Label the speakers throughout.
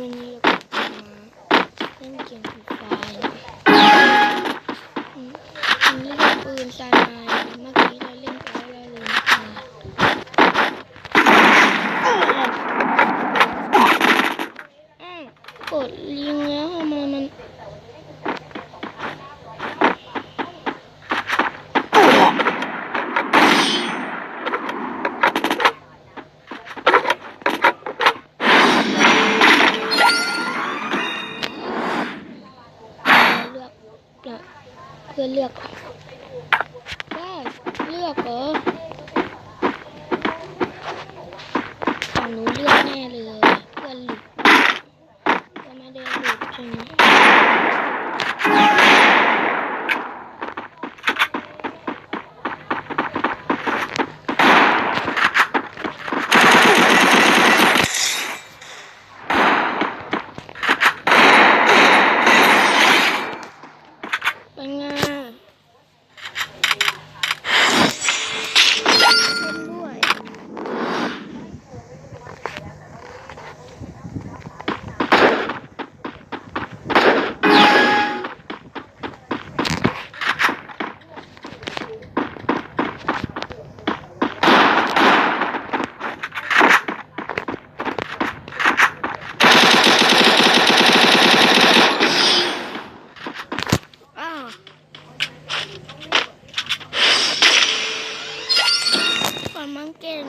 Speaker 1: วันนี้เราก็มาเล่นเกมฟรีไฟอันนี้เราปืนซานาเมื่อกี้เราเล่นไปแล้วเราลืมมานอืมกดลิงก์แล้วทำไม พื่อนเลือกได้เลือกเหรอฝั่งหนูเลือกแน่เลย เพื่อนหลุดเพื่อนไม่ได้หลุดใช่ไหมเป็นไงเล่นด้วย อ้าว คนมันเก่ง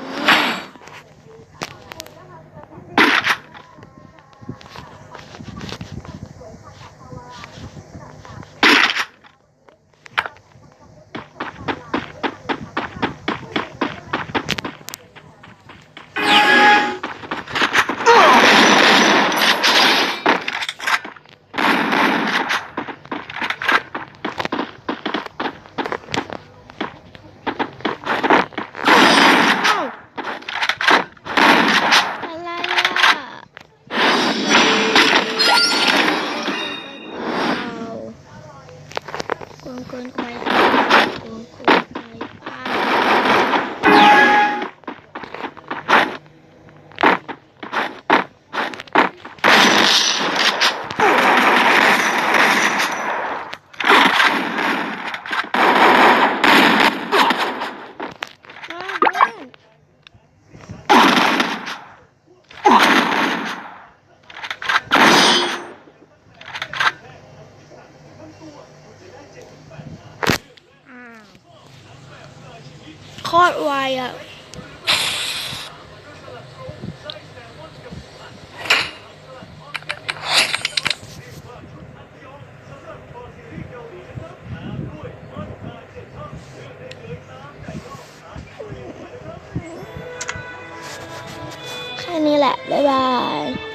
Speaker 1: กวนเกินไปเปล่ากวนเกินไปเปล่าอ้าวเพื่อน อ้าวโคตรไวอะแค่นี้แหละ บ๊ายบาย